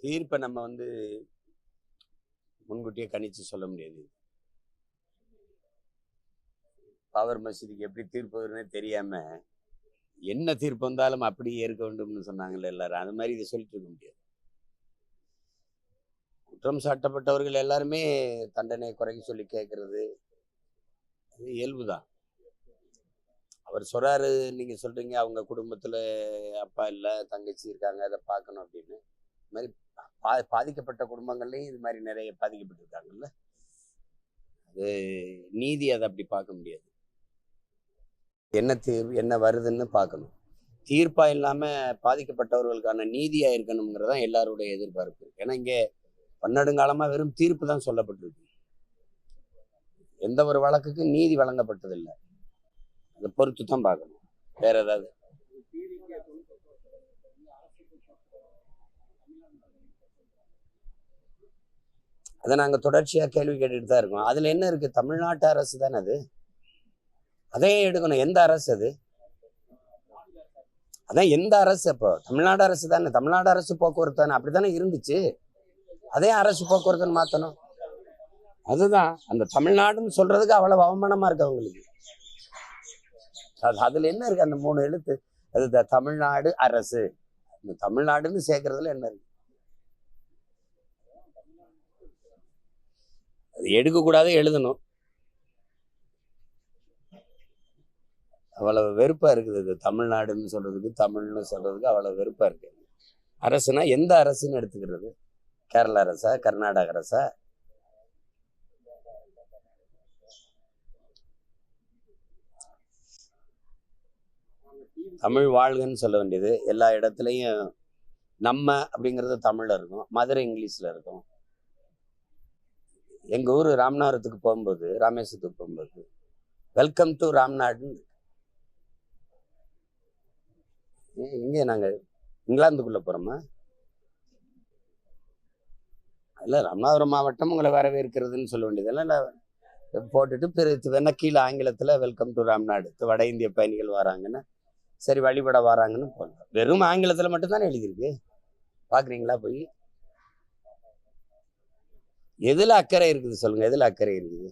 தீர்ப்பை நம்ம வந்து முன்கூட்டியே கணிச்சு சொல்ல முடியாது. பவர் மசூதிக்கு எப்படி தீர்ப்பு வரும்னே தெரியாம என்ன தீர்ப்பு வந்தாலும் அப்படியே ஏற்க வேண்டும்னு சொன்னாங்கல்ல எல்லாரும். அது மாதிரி இதை சொல்லிட்டு இருக்க முடியாது. குற்றம் சாட்டப்பட்டவர்கள் எல்லாருமே தண்டனை குறைக்க சொல்லி கேட்கறது அது இயல்புதான். அவர் சொல்றாரு நீங்க சொல்றீங்க அவங்க குடும்பத்துல அப்பா இல்லை தங்கச்சி இருக்காங்க அதை பார்க்கணும் அப்படின்னு. இது மாதிரி பா பாதிக்கப்பட்ட குடும்பங்கள்லையும் இது மாதிரி நிறைய பாதிக்கப்பட்டிருக்காங்கல்ல? அது நீதி அதை அப்படி பார்க்க முடியாது. என்ன தீர்வு என்ன வருதுன்னு பார்க்கணும். தீர்ப்பா இல்லாம பாதிக்கப்பட்டவர்களுக்கான நீதியா இருக்கணுங்கிறது தான் எல்லாருடைய எதிர்பார்ப்பு. ஏன்னா இங்கே பன்னெடுங்காலமாக வெறும் தீர்ப்பு தான் சொல்லப்பட்டிருக்கு. எந்த ஒரு வழக்குக்கும் நீதி வழங்கப்பட்டதில்லை. அதை பொறுத்து தான் பார்க்கணும். வேற ஏதாவது? அதை நாங்கள் தொடர்ச்சியாக கேள்வி கேட்டுட்டு தான் இருக்கோம். அதில் என்ன இருக்கு? தமிழ்நாட்டு அரசு தானே அது? அதையே எடுக்கணும். எந்த அரசு அது? அதான் எந்த அரசு அப்போ? தமிழ்நாடு அரசு தானே. தமிழ்நாடு அரசு போக்குவரத்து தானே. அப்படித்தானே இருந்துச்சு? அதே அரசு போக்குவரத்துன்னு மாற்றணும் அதுதான். அந்த தமிழ்நாடுன்னு சொல்றதுக்கு அவ்வளவு அவமானமா இருக்கு அவங்களுக்கு. அது அதுல என்ன இருக்கு? அந்த மூணு எழுத்து. அது த- தமிழ்நாடு அரசு. இந்த தமிழ்நாடுன்னு சேர்க்கறதுல என்ன இருக்கு? அது எடுக்கக்கூடாது எழுதணும். அவ்வளவு வெறுப்பா இருக்குது இது. தமிழ்நாடுன்னு சொல்றதுக்கு தமிழ்னு சொல்றதுக்கு அவ்வளவு வெறுப்பா இருக்கு. அரசுனா எந்த அரசுன்னு எடுத்துக்கிறது? கேரள அரசா கர்நாடக அரசா? தமிழ் வாழ்கன்னு சொல்ல வேண்டியது. எல்லா இடத்துலையும் நம்ம அப்படிங்கிறது தமிழில் இருக்கும். மதுரை இங்கிலீஷில் இருக்கும். எங்கள் ஊர் ராமநாதத்துக்கு போகும்போது ராமேஸ்வரத்துக்கு போகும்போது வெல்கம் டு ராம்நாடுன்னு எங்கே நாங்கள் இங்கே போகிறோமா இல்லை ராமநாதபுரம் மாவட்டம் உங்களை வரவேற்கிறதுன்னு சொல்ல வேண்டியதெல்லாம் இல்லை. போட்டுட்டு பிறகு வேணா கீழே ஆங்கிலத்தில் வெல்கம் டு ராம்நாடு வட இந்திய பயணிகள் வராங்கன்னா சரி வழிபட வராங்கன்னு போடலாம் வெறும் ஆங்கிலத்தில் மட்டும்தானே எழுதியிருக்கு? பார்க்குறீங்களா போய்? எதில் அக்கறை இருக்குது சொல்லுங்கள் எதில் அக்கறை இருக்குது?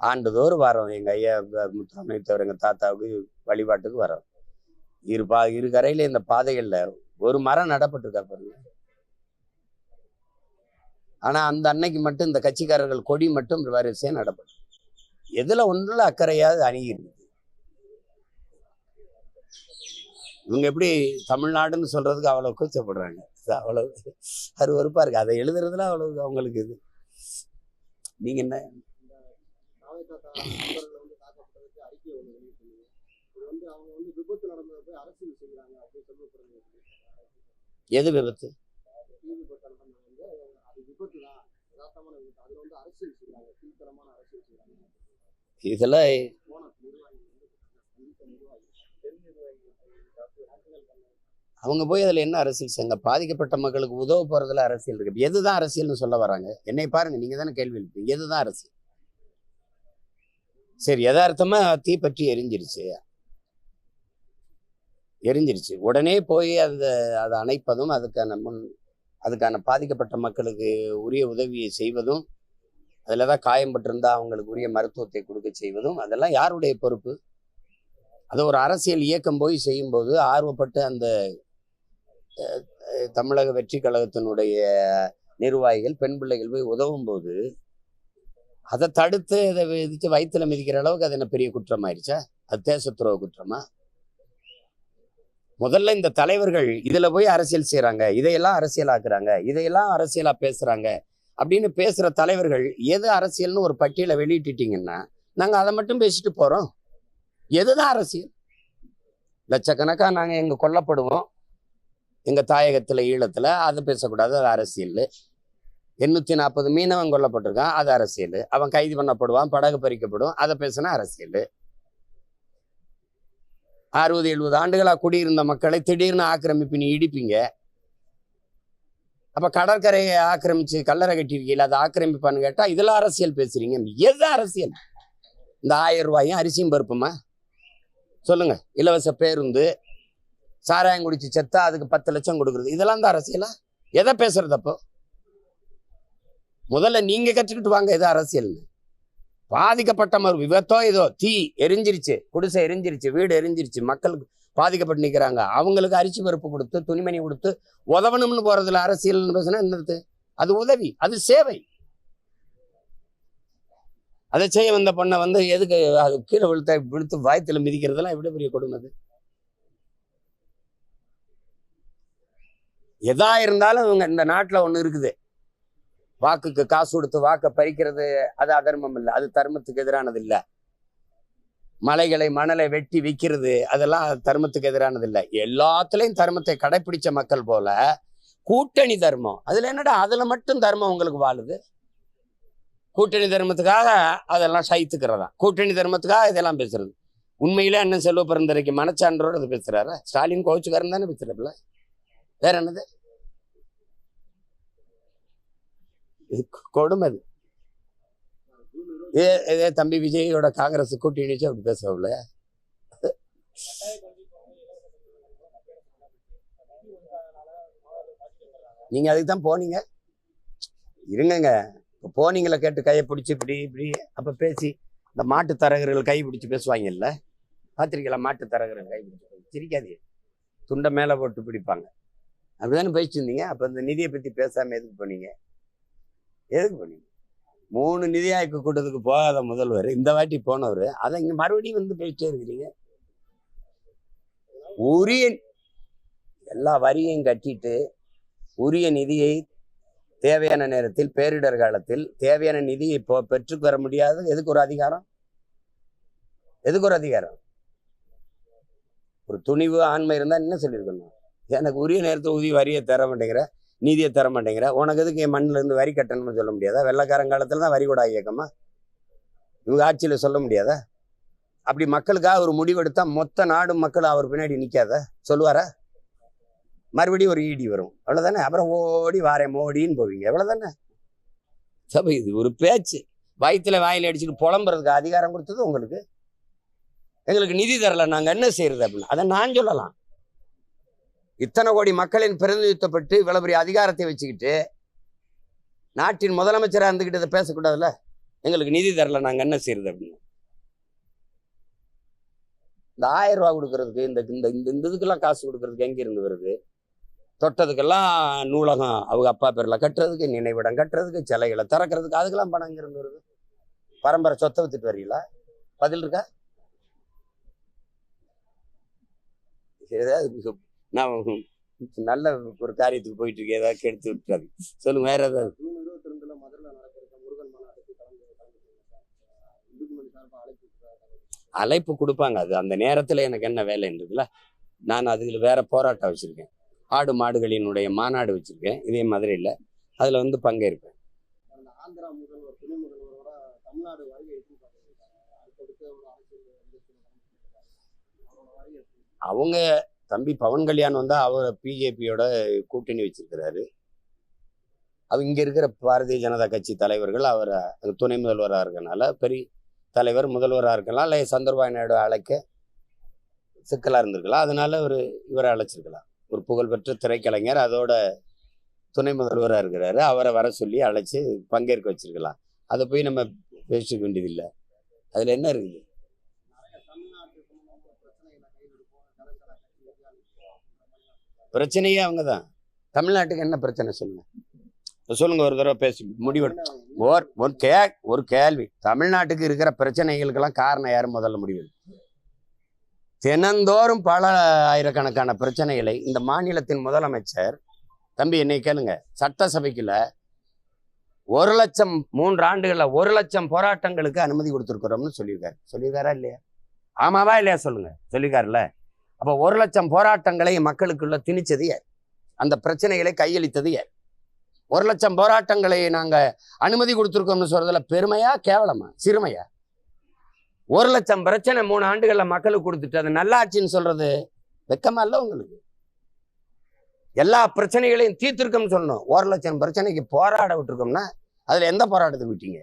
ஆண்டுதோறும் வரோம் எங்கள் ஐயா முத்தாமை தவிர எங்கள் தாத்தாவுக்கு வழிபாட்டுக்கு வரோம். இரு பா இரு கரையில் இந்த பாதைகளில் ஒரு மரம் நடப்பட்டிருக்கா பாருங்க. ஆனால் அந்த அன்னைக்கு மட்டும் இந்த கட்சிக்காரர்கள் கொடி மட்டும் வரிசையாக நடப்படும் எதில் ஒன்றில் அக்கறையாவது அணுகிருக்கு இருக்குது இவங்க எப்படி தமிழ்நாடுன்னு சொல்கிறதுக்கு அவ்வளோ கூச்சப்படுறாங்க. அது அவ்வளவு இருக்குது அதை எழுதுறதுல அவ்வளோ அவங்களுக்கு இது. நீங்கள் என்ன? வந்து தாக்கப்பட்டதுக்கு அறிக்கை ஒன்று வந்து அவங்க வந்து விபத்து அரசியல் செய்கிறாங்க அப்படின்னு எது விபத்து? அது வந்து அரசியல் செய்கிறாங்க அரசியல் செய்கிறாங்க இதெல்லாம் அவங்க போய் அதுல என்ன அரசியல் செய்யுங்க பாதிக்கப்பட்ட மக்களுக்கு உதவ போறதுல அரசியல் இருக்கு. எதுதான் அரசியல்னு சொல்ல வராங்க? என்னை பாருங்க நீங்கள் தானே கேள்வி எழுப்பீங்க எதுதான் அரசியல்? சரி யதார்த்தமா தீப்பற்றி எரிஞ்சிருச்சு. எரிஞ்சிருச்சு. உடனே போய் அதை அதை அணைப்பதும் அதுக்கான முன் அதுக்கான பாதிக்கப்பட்ட மக்களுக்கு உரிய உதவியை செய்வதும் அதில் தான் காயம்பட்டிருந்தால் அவங்களுக்கு உரிய மருத்துவத்தை கொடுக்க செய்வதும் அதெல்லாம் யாருடைய பொறுப்பு? அதை ஒரு அரசியல் இயக்கம் போய் செய்யும்போது ஆர்வப்பட்டு அந்த தமிழக வெற்றி கழகத்தினுடைய நிர்வாகிகள் பெண் பிள்ளைகள் போய் உதவும் போது அதை தடுத்து அதை விதித்து வயிற்றுல மிதிக்கிற அளவுக்கு அது என்ன பெரிய குற்றம் ஆயிடுச்சா அது தேசத்துறவு குற்றமா? முதல்ல இந்த தலைவர்கள் இதில் போய் அரசியல் செய்கிறாங்க இதையெல்லாம் அரசியலாக்குறாங்க இதையெல்லாம் அரசியலாக பேசுகிறாங்க அப்படின்னு பேசுகிற தலைவர்கள் எது அரசியல்னு ஒரு பட்டியலை வெளியிட்டுட்டிங்கன்னா நாங்கள் அதை மட்டும் பேசிட்டு போகிறோம் எதுதான் அரசியல்? லட்சக்கணக்கா நாங்கள் எங்கள் கொல்லப்படுவோம். எங்கள் தாயகத்தில் ஈழத்தில் அதை பேசக்கூடாது அது அரசியல் எண்ணூற்றி நாற்பது மீனவன் கொல்லப்பட்டிருக்கான் அது அரசியல் அவன் கைது பண்ணப்படுவான் படகு பறிக்கப்படும் அதை பேசினா அரசியல் அறுபது எழுபது ஆண்டுகளாக குடியிருந்த மக்களை திடீர்னு ஆக்கிரமிப்பு நீ இடிப்பீங்க. அப்போ கடற்கரையை ஆக்கிரமிச்சு கல்லறை கட்டியிருக்கீங்களா அதை ஆக்கிரமிப்பான்னு கேட்டால் இதெல்லாம் அரசியல் பேசுறீங்க. எது அரசியல்? இந்த ஆயிரம் ரூபாயும் அரிசியும் பருப்புமா? சொல்லுங்க. இலவச பேருந்து சாராயம் குடிச்சு செத்தா அதுக்கு பத்து லட்சம் கொடுக்குறது. இதெல்லாம் தான் அரசியலா? எதை பேசுறது அப்போ? முதல்ல நீங்க கற்றுக்கிட்டு வாங்க எது அரசியல்னு. பாதிக்கப்பட்ட மறு விபத்தோ ஏதோ தீ எரிஞ்சிருச்சு குடிசை எரிஞ்சிருச்சு வீடு எரிஞ்சிருச்சு மக்களுக்கு பாதிக்கப்பட்டு நிற்கிறாங்க அவங்களுக்கு அரிசி பருப்பு கொடுத்து துணிமணி கொடுத்து உதவணும்னு போறதுல அரசியல்னு பேசுனா என்னது? அது உதவி அது சேவை. அதை செய்ய வந்த பொண்ணை வந்து எதுக்கு அது கீழே விழுத்த விழுத்து வாயத்தில் மிதிக்கிறதெல்லாம் எவ்வளவு பெரிய கொடுமை அது? எதா இருந்தாலும் இவங்க இந்த நாட்டில் ஒன்று இருக்குது. வாக்குக்கு காசு கொடுத்து வாக்கை பறிக்கிறது அது அதர்மம் இல்லை. அது தர்மத்துக்கு எதிரானது இல்லை. மலைகளை மணலை வெட்டி விற்கிறது அதெல்லாம் தர்மத்துக்கு எதிரானது இல்லை. எல்லாத்துலேயும் தர்மத்தை கடைபிடிச்ச மக்கள் போல கூட்டணி தர்மம். அதுல என்னடா அதுல மட்டும் தர்மம் உங்களுக்கு வாழுது? கூட்டணி தர்மத்துக்காக அதெல்லாம் சைத்துக்கிறதா கூட்டணி தர்மத்துக்காக இதெல்லாம் பேசுறது. உண்மையிலே அண்ணன் செல்வ பிறந்தரைக்கு மனச்சான்றோடு அது பேசுறாரு? ஸ்டாலின் கோச்சுக்காரன் தானே பேசுறாப்புல? வேற என்னது? இது கொடுமை அது. ஏ இதே தம்பி விஜயோட காங்கிரஸ் கூட்டணி வச்சு அப்படி பேசுவாப்புல? நீங்க அதுக்கு தான் போனீங்க. இருங்கங்க. இப்போ போனீங்கள கேட்டு கையை பிடிச்சி இப்படி இப்படி அப்போ பேசி இந்த மாட்டு தரகர்கள் கை பிடிச்சி பேசுவாங்கல்ல? பார்த்துருக்கீங்களா? மாட்டு தரகர்கள் கை பிடிச்சி சிரிக்காதே துண்டை மேலே போட்டு பிடிப்பாங்க. அப்படிதானே பேசிட்டு இருந்தீங்க? அப்போ இந்த நிதியை பற்றி பேசாமல் எதுக்கு போனீங்க? எதுக்கு போனீங்க? மூணு நிதி ஆய்வு கூட்டத்துக்கு போகாத முதல்வர். இந்த வாட்டி போனவர். அதை இங்கே மறுபடியும் வந்து பேசிட்டே இருக்கிறீங்க. உரிய எல்லா வரியும் கட்டிட்டு உரிய நிதியை தேவையான நேரத்தில் பேரிடர் காலத்தில் தேவையான நிதி இப்போ பெற்றுக்கொற வர முடியாது. எதுக்கு ஒரு அதிகாரம்? எதுக்கு ஒரு அதிகாரம்? ஒரு துணிவு ஆண்மை இருந்தால் என்ன சொல்லியிருக்கணும்? எனக்கு உரிய நேரத்தில் உதவி வரியை தர மாட்டேங்கிற நீதியை தர மாட்டேங்கிற உனக்கு எதுக்கு என் மண்ணிலேருந்து வரி கட்டணும்னு சொல்ல முடியாதா? வெள்ளக்காரங்காலத்தில் தான் வரி கூட இயக்கமா இவங்க ஆட்சியில் சொல்ல முடியாதா? அப்படி மக்களுக்காக ஒரு முடிவெடுத்தா மொத்த நாடு மக்கள் அவர் பின்னாடி நிற்காத சொல்லுவாரா? மறுபடியும் ஒரு ஈடி வரும். அவ்வளோதானே அப்புறம் ஓடி வாரேன் மோடின்னு போவீங்க. எவ்வளோதானே சபை இது ஒரு பேச்சு. வயிற்றில் வாயில் அடிச்சுட்டு புலம்புறதுக்கு அதிகாரம் கொடுத்தது உங்களுக்கு. எங்களுக்கு நிதி தரல. நாங்கள் என்ன செய்யறது அப்படின்னு. அதை நான் சொல்லலாம். இத்தனை கோடி மக்களின் பிரதிநிதித்துவப்பட்டு இவ்வளவு பெரிய அதிகாரத்தை வச்சுக்கிட்டு நாட்டின் முதலமைச்சராக இருந்துக்கிட்டு இதை பேசக்கூடாதுல்ல? எங்களுக்கு நிதி தரல. நாங்கள் என்ன செய்யறது அப்படின்னு. இந்த ஆயிரம் ரூபா கொடுக்கறதுக்கு இந்த இந்த இந்த இந்த இதுக்கெல்லாம் காசு கொடுக்கறதுக்கு எங்கே இருந்து வருது? தொட்டதுக்கெல்லாம் நூலகம் அவங்க அப்பா பேர்ல கட்டுறதுக்கு நினைவிடம் கட்டுறதுக்கு சிலைகளை திறக்கிறதுக்கு அதுக்கெல்லாம் பணம் வருது. பரம்பரை சொத்தை வித்துட்டு வரீங்களா பதில் இருக்கா? ஏதாவது நான் நல்ல ஒரு காரியத்துக்கு போயிட்டு இருக்கேன். ஏதாவது கெடுத்து விட்டுறாது. சொல்லுங்க வேற ஏதாவது. அழைப்பு கொடுப்பாங்க. அது அந்த நேரத்தில் எனக்கு என்ன வேலைன்றதுல நான் அதில் வேற போராட்டம் வச்சுருக்கேன். ஆடு மாடுகளினுடைய மாநாடு வச்சுருக்கேன். இதே மதுரையில். அதில் வந்து பங்கேற்பேன். அவங்க தம்பி பவன் கல்யாண் வந்து அவர் பிஜேபியோட கூட்டணி வச்சிருக்கிறாரு. அது இங்கே இருக்கிற பாரதிய ஜனதா கட்சி தலைவர்கள் அவர் துணை முதல்வராக இருக்கனால பெரிய தலைவர் முதல்வராக இருக்கலாம் இல்லை சந்திரபாபு நாயுடு அழைக்க சிக்கலாக இருந்திருக்கலாம். அதனால ஒரு இவரை அழைச்சிருக்கலாம். ஒரு புகழ்பெற்ற திரைக்கலைஞர். அதோட துணை முதல்வராக இருக்கிறாரு. அவரை வர சொல்லி அழைச்சி பங்கேற்க வச்சிருக்கலாம். அதை போய் நம்ம பேசிக்க வேண்டியதில்லை. அதில் என்ன இருக்குது? பிரச்சனையே அவங்க தான் தமிழ்நாட்டுக்கு என்ன பிரச்சனை சொல்லுங்க? சொல்லுங்க ஒரு தடவை பேசி முடிவெடு ஒரு கே ஒரு கேள்வி. தமிழ்நாட்டுக்கு இருக்கிற பிரச்சனைகளுக்கெல்லாம் காரணம் யாரும் முதல்ல முடிவு தினந்தோறும் பல ஆயிரக்கணக்கான பிரச்சனைகளை இந்த மாநிலத்தின் முதலமைச்சர் தம்பி என்னை கேளுங்க சட்டசபைக்குள்ள ஒரு லட்சம் மூன்று ஆண்டுகளில் ஒரு லட்சம் போராட்டங்களுக்கு அனுமதி கொடுத்துருக்குறோம்னு சொல்லியிருக்காரு. சொல்லியிருக்காரா இல்லையா? ஆமாவா இல்லையா சொல்லுங்க. சொல்லியிருக்காருல்ல. அப்போ ஒரு லட்சம் போராட்டங்களை மக்களுக்குள்ள திணிச்சது யார்? அந்த பிரச்சனைகளை கையளித்தது யார்? ஒரு லட்சம் போராட்டங்களை நாங்க அனுமதி கொடுத்துருக்கோம்னு சொல்றதுல பெருமையா கேவலமா சிறுமையா? ஒரு லட்சம் பிரச்சனை மூணு ஆண்டுகள்ல மக்களுக்கு கொடுத்துட்டு அது நல்லாட்சின்னு சொல்றது வெக்கமா இல்லை உங்களுக்கு? எல்லா பிரச்சனைகளையும் தீர்த்திருக்கோம்னு சொல்லணும். ஒரு லட்சம் பிரச்சனைக்கு போராட விட்டுருக்கோம்னா அதுல எந்த போராட்டத்துக்கு விட்டீங்க?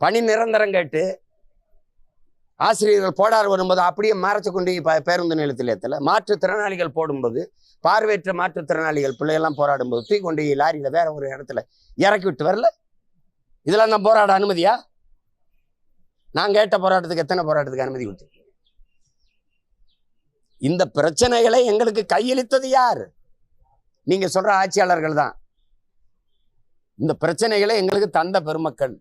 பணி நிரந்தரம் கேட்டு ஆசிரியர்கள் போடார் வரும்போது அப்படியே மறைச்சு கொண்டு பேருந்து நிலையத்தில் ஏற்றல மாற்றுத்திறனாளிகள் போடும்போது பார்வையற்ற மாற்றுத்திறனாளிகள் பிள்ளையெல்லாம் போராடும்போது தூக்கி கொண்டு லாரியில் வேற ஒரு இடத்துல இறக்கி விட்டு வரல? இதெல்லாம் தான் போராட அனுமதியா? நான் கேட்ட போராட்டத்துக்கு எத்தனை போராட்டத்துக்கு அனுமதி கொடுத்து இந்த பிரச்சனைகளை எங்களுக்கு கையளித்தது யார்? நீங்க சொல்ற ஆட்சியாளர்கள் தான். இந்த பிரச்சனைகளை எங்களுக்கு தந்த பெருமக்கள்.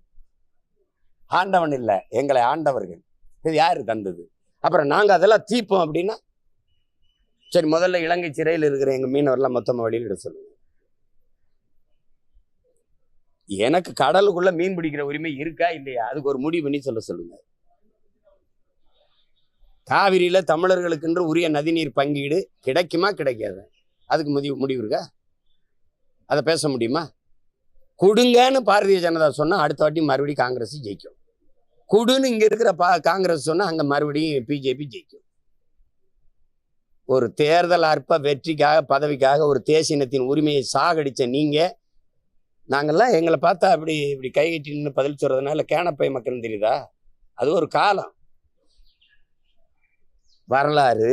ஆண்டவன் இல்லை எங்களை ஆண்டவர்கள். இது யாரு தந்தது? அப்புறம் நாங்க அதெல்லாம் தீப்போம் அப்படின்னா? சரி முதல்ல இலங்கை சிறையில் இருக்கிற எங்க மீனவர்லாம் மொத்தமாக வெளியிட சொல்லுங்க. எனக்கு கடலுக்குள்ள மீன் பிடிக்கிற உரிமை இருக்கா இல்லையா? அதுக்கு ஒரு முடிவு பண்ணி சொல்ல சொல்லுங்க. காவிரியில தமிழர்களுக்கென்று உரிய நதிநீர் பங்கீடு கிடைக்குமா கிடைக்காது? அதுக்கு முடிவு முடிவு இருக்கா? அதை பேச முடியுமா? கொடுங்கன்னு பாரதிய ஜனதா சொன்னா அடுத்த வாட்டி மறுபடியும் காங்கிரஸ் ஜெயிக்கும். குடுன்னு இங்க இருக்கிற பா காங்கிரஸ் சொன்னா அங்க மறுபடியும் பிஜேபி ஜெயிக்கும். ஒரு தேர்தல் அற்ப வெற்றிக்காக பதவிக்காக ஒரு தேசியனத்தின் உரிமையை சாகடிச்ச நீங்கள் நாங்கெல்லாம் எங்களை பார்த்தா அப்படி இப்படி கை கட்டி பதில் சொல்கிறதுனால கேனப்பை மக்கள் தெரியுதா? அது ஒரு காலம். வரலாறு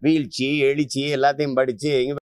வீழ்ச்சி எழுச்சி எல்லாத்தையும் படிச்சு இங்க